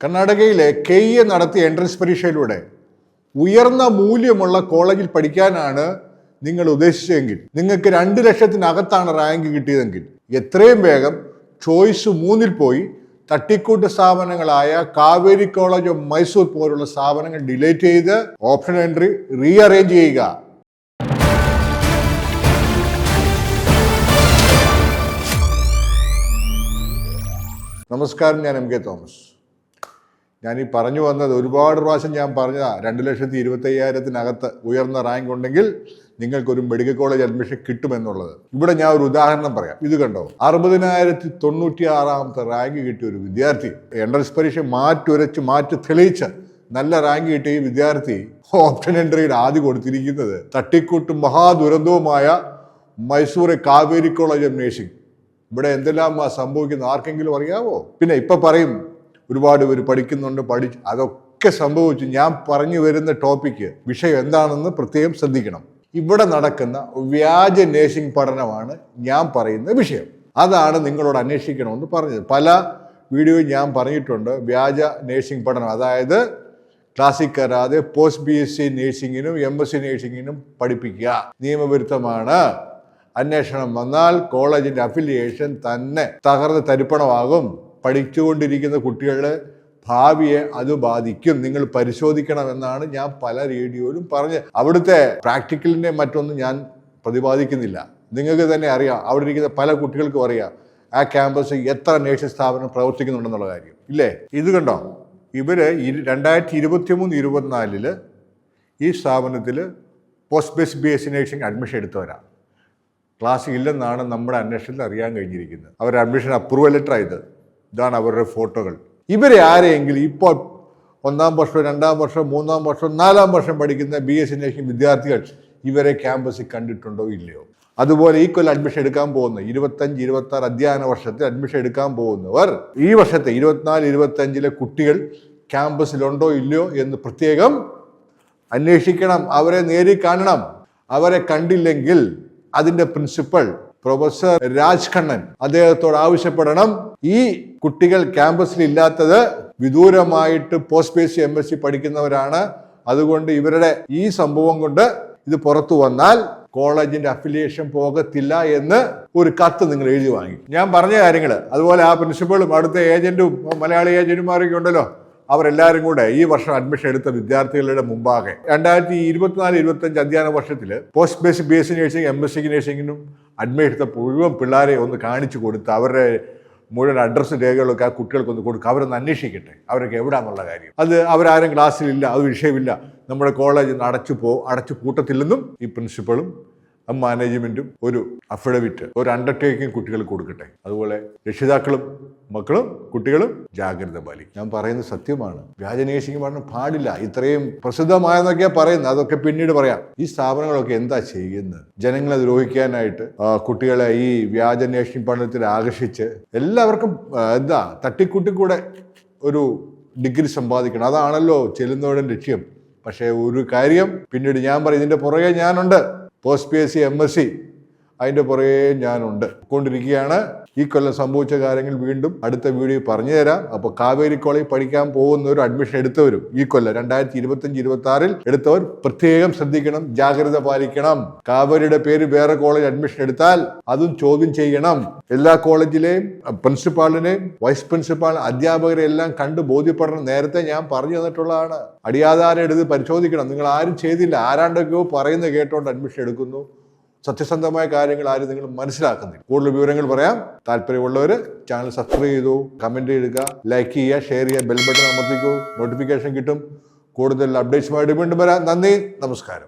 കർണാടകയിലെ K E A നടത്തിയ entrance പരീക്ഷയിലൂടെ ഉയർന്ന മൂല്യമുള്ള കോളേജിൽ പഠിക്കാനാണ് നിങ്ങൾ ഉദ്ദേശിച്ചതെങ്കിൽ നിങ്ങൾക്ക് രണ്ട് ലക്ഷത്തിനകത്താണ് റാങ്ക് കിട്ടിയതെങ്കിൽ എത്രയും വേഗം ചോയ്സ് മൂന്നിൽ പോയി തട്ടിക്കൂട്ട് സ്ഥാപനങ്ങളായ കാവേരി കോളേജ് ഓഫ് മൈസൂർ പോലുള്ള സ്ഥാപനങ്ങൾ ഡിലേറ്റ് ചെയ്ത് ഓപ്ഷൻ എൻട്രി റീഅറേഞ്ച് ചെയ്യുക. നമസ്കാരം ഞാൻ എം കെ തോമസ്. ഞാൻ ഈ പറഞ്ഞു വന്നത് ഒരുപാട് പ്രാവശ്യം ഞാൻ പറഞ്ഞതാണ് രണ്ട് ലക്ഷത്തി ഇരുപത്തയ്യായിരത്തിനകത്ത് ഉയർന്ന റാങ്ക് ഉണ്ടെങ്കിൽ നിങ്ങൾക്കൊരു മെഡിക്കൽ കോളേജ് അഡ്മിഷൻ കിട്ടുമെന്നുള്ളത്. ഇവിടെ ഞാൻ ഒരു ഉദാഹരണം പറയാം. ഇത് കണ്ടോ? അറുപതിനായിരത്തി തൊണ്ണൂറ്റി ആറാമത്തെ റാങ്ക് കിട്ടിയ ഒരു വിദ്യാർത്ഥി. എൻട്രൻസ് പരീക്ഷ മാറ്റുരച്ച് മാറ്റി തെളിയിച്ച് നല്ല റാങ്ക് കിട്ടിയ വിദ്യാർത്ഥി ഓപ്ഷൻ എൻട്രിയുടെ ആദ്യം കൊടുത്തിരിക്കുന്നത് തട്ടിക്കൂട്ടും മഹാദുരന്തവുമായ Mysore Kaveri college of nursing ഇവിടെ എന്തെല്ലാം സംഭവിക്കുന്നത് ആർക്കെങ്കിലും അറിയാവോ? പിന്നെ ഇപ്പൊ പറയും ഒരുപാട് പേര് പഠിക്കുന്നുണ്ട് പഠിച്ച് അതൊക്കെ സംഭവിച്ചു. ഞാൻ പറഞ്ഞു വരുന്ന ടോപ്പിക്ക് വിഷയം എന്താണെന്ന് പ്രത്യേകം ശ്രദ്ധിക്കണം. ഇവിടെ നടക്കുന്ന വ്യാജ നേഴ്സിംഗ് പഠനമാണ് ഞാൻ പറയുന്ന വിഷയം. അതാണ് നിങ്ങളോട് അന്വേഷിക്കണമെന്ന് പറഞ്ഞത്. പല വീഡിയോ ഞാൻ പറഞ്ഞിട്ടുണ്ട് വ്യാജ നേഴ്സിംഗ് പഠനം. അതായത് ക്ലാസ്സിൽ കയറാതെ പോസ്റ്റ് ബി എസ് സി നേഴ്സിങ്ങിനും എം എസ് സി നേഴ്സിങ്ങിനും പഠിപ്പിക്കുക. നിയമവിരുദ്ധമാണ്. അന്വേഷണം വന്നാൽ കോളേജിന്റെ അഫിലിയേഷൻ തന്നെ തകർന്ന് തരിപ്പണമാകും. പഠിച്ചുകൊണ്ടിരിക്കുന്ന കുട്ടികളുടെ ഭാവിയെ അത് ബാധിക്കും. നിങ്ങൾ പരിശോധിക്കണമെന്നാണ് ഞാൻ പല റേഡിയോയിലും പറഞ്ഞത് അവിടുത്തെ പ്രാക്ടിക്കലിന്റെ മറ്റൊന്നും ഞാൻ പ്രതിപാദിക്കുന്നില്ല. നിങ്ങൾക്ക് തന്നെ അറിയാം അവിടെ ഇരിക്കുന്ന പല കുട്ടികൾക്കും അറിയാം ആ ക്യാമ്പസ് എത്ര നേഴ്സിംഗ് സ്ഥാപനം പ്രവർത്തിക്കുന്നുണ്ടെന്നുള്ള കാര്യം. ഇല്ലേ? ഇത് കണ്ടോ? ഇവർ രണ്ടായിരത്തി ഇരുപത്തി മൂന്ന് ഇരുപത്തിനാലിൽ ഈ സ്ഥാപനത്തിൽ post base B S nursing admission എടുത്തവരാണ് class ഇല്ലെന്നാണ് നമ്മുടെ അന്വേഷണത്തിൽ അറിയാൻ കഴിഞ്ഞിരിക്കുന്നത്. അവർ അഡ്മിഷൻ അപ്രൂവൽ ലെറ്റർ ഇത്. ഇതാണ് അവരുടെ ഫോട്ടോകൾ. ഇവരെ ആരെയെങ്കിലും ഇപ്പോൾ ഒന്നാം വർഷം രണ്ടാം വർഷം മൂന്നാം വർഷം നാലാം വർഷം പഠിക്കുന്ന ബി എസ് സി വിദ്യാർത്ഥികൾ ഇവരെ ക്യാമ്പസിൽ കണ്ടിട്ടുണ്ടോ ഇല്ലയോ? അതുപോലെ ഈ കൊല്ലം അഡ്മിഷൻ എടുക്കാൻ പോകുന്ന ഇരുപത്തഞ്ച് ഇരുപത്തി ആറ് അധ്യയന വർഷത്തിൽ അഡ്മിഷൻ എടുക്കാൻ പോകുന്നവർ ഈ വർഷത്തെ ഇരുപത്തിനാല് ഇരുപത്തഞ്ചിലെ കുട്ടികൾ ക്യാമ്പസിലുണ്ടോ ഇല്ലയോ എന്ന് പ്രത്യേകം അന്വേഷിക്കണം അവരെ നേരിൽ കാണണം. അവരെ കണ്ടില്ലെങ്കിൽ അതിന്റെ പ്രിൻസിപ്പൽ പ്രൊഫസർ രാജ്കണ്ണൻ അദ്ദേഹത്തോട് ആവശ്യപ്പെടണം. ഈ കുട്ടികൾ ക്യാമ്പസിൽ ഇല്ലാത്തത് വിദൂരമായിട്ട് പോസ്റ്റ് ബേസ് എം എസ് പഠിക്കുന്നവരാണ്. അതുകൊണ്ട് ഇവരുടെ ഈ സംഭവം കൊണ്ട് ഇത് പുറത്തു വന്നാൽ കോളേജിന്റെ അഫിലിയേഷൻ പോകത്തില്ല എന്ന് ഒരു കത്ത് നിങ്ങൾ എഴുതി വാങ്ങി. ഞാൻ പറഞ്ഞ കാര്യങ്ങൾ അതുപോലെ ആ പ്രിൻസിപ്പളും അടുത്ത ഏജന്റും മലയാളി ഏജന്റുമാരൊക്കെ ഉണ്ടല്ലോ. അവരെല്ലാവരും കൂടെ ഈ വർഷം അഡ്മിഷൻ എടുത്ത വിദ്യാർത്ഥികളുടെ മുമ്പാകെ. രണ്ടായിരത്തി ഇരുപത്തിനാല് ഇരുപത്തഞ്ച് അധ്യയന വർഷത്തിൽ post basic B S nursing M S C നേഴ്സിംഗിനും admission എടുത്ത മുഴുവൻ പിള്ളേരെ ഒന്ന് കാണിച്ചു കൊടുത്ത് അവരുടെ മുഴുവൻ അഡ്രസ്സ് രേഖകളൊക്കെ ആ കുട്ടികൾക്കൊന്ന് കൊടുക്കുക അവരൊന്ന് അന്വേഷിക്കട്ടെ. അവരൊക്കെ എവിടാന്നുള്ള കാര്യം. അത് അവരാരും ക്ലാസ്സിലില്ല അത് വിഷയമില്ല. നമ്മുടെ കോളേജ് അടച്ചു പോ അടച്ചു പൂട്ടത്തില്ലെന്നും ഈ പ്രിൻസിപ്പളും മാനേജ്മെന്റും ഒരു അഫിഡവിറ്റ് ഒരു അണ്ടർടേക്കിംഗ് കുട്ടികൾക്ക് കൊടുക്കട്ടെ. അതുപോലെ രക്ഷിതാക്കളും മക്കളും കുട്ടികളും ജാഗ്രത പാലിക്കും. ഞാൻ പറയുന്നത് സത്യമാണ്. വ്യാജനേഷിക്കും പറഞ്ഞു പാടില്ല. ഇത്രയും പ്രസിദ്ധമായെന്നൊക്കെയാ പറയുന്നത്. അതൊക്കെ പിന്നീട് പറയാം. ഈ സ്ഥാപനങ്ങളൊക്കെ എന്താ ചെയ്യുന്നത്? ജനങ്ങളെ ദ്രോഹിക്കാനായിട്ട് കുട്ടികളെ ഈ വ്യാജനേഷിംഗ് പഠനത്തിൽ ആകർഷിച്ച് എല്ലാവർക്കും എന്താ തട്ടിക്കൂട്ടി കൂടെ ഒരു ഡിഗ്രി സമ്പാദിക്കണം. അതാണല്ലോ ചെല്ലുന്നവരുടെ ലക്ഷ്യം. പക്ഷേ ഒരു കാര്യം പിന്നീട് ഞാൻ പറയും. ഇതിന്റെ പുറകെ ഞാനുണ്ട്. Post P S C M S C അതിന്റെ പുറകെ ഞാനുണ്ട്. കൊണ്ടിരിക്കുകയാണ്. ഈ കൊല്ലം സംഭവിച്ച കാര്യങ്ങൾ വീണ്ടും അടുത്ത വീഡിയോ പറഞ്ഞു തരാം. അപ്പോൾ കാവേരി കോളേജ് പഠിക്കാൻ പോകുന്നവരും അഡ്മിഷൻ എടുത്തവരും ഈ കൊല്ലം രണ്ടായിരത്തി ഇരുപത്തഞ്ച് ഇരുപത്തി ആറിൽ എടുത്തവർ പ്രത്യേകം ശ്രദ്ധിക്കണം ജാഗ്രത പാലിക്കണം. കാവേരിയുടെ പേര് വേറെ കോളേജ് അഡ്മിഷൻ എടുത്താൽ അതും ചോദ്യം ചെയ്യണം. എല്ലാ കോളേജിലെയും പ്രിൻസിപ്പാളിനെയും വൈസ് പ്രിൻസിപ്പാൾ അധ്യാപകരെ എല്ലാം കണ്ട് ബോധ്യപ്പെടണം. നേരത്തെ ഞാൻ പറഞ്ഞു തന്നിട്ടുള്ളതാണ്. അടിയാധാരം എടുത്ത് പരിശോധിക്കണം. നിങ്ങൾ ആരും ചെയ്തില്ല. ആരാണ്ടൊക്കെയോ പറയുന്നത് കേട്ടോണ്ട് അഡ്മിഷൻ എടുക്കുന്നു. സത്യസന്ധമായ കാര്യങ്ങൾ ആരും നിങ്ങൾ മനസ്സിലാക്കുന്നില്ല. കൂടുതൽ വിവരങ്ങൾ പറയാം. താല്പര്യമുള്ളവർ ചാനൽ സബ്സ്ക്രൈബ് ചെയ്തു. കമന്റ് ചെയ്യുക ലൈക്ക് ചെയ്യുക ഷെയർ ചെയ്യുക ബെൽ ബട്ടൺ അമർത്തിക്കൂ. നോട്ടിഫിക്കേഷൻ കിട്ടും. കൂടുതൽ അപ്ഡേറ്റ്സുമായിട്ട് വീണ്ടും വരാം. നന്ദി നമസ്കാരം.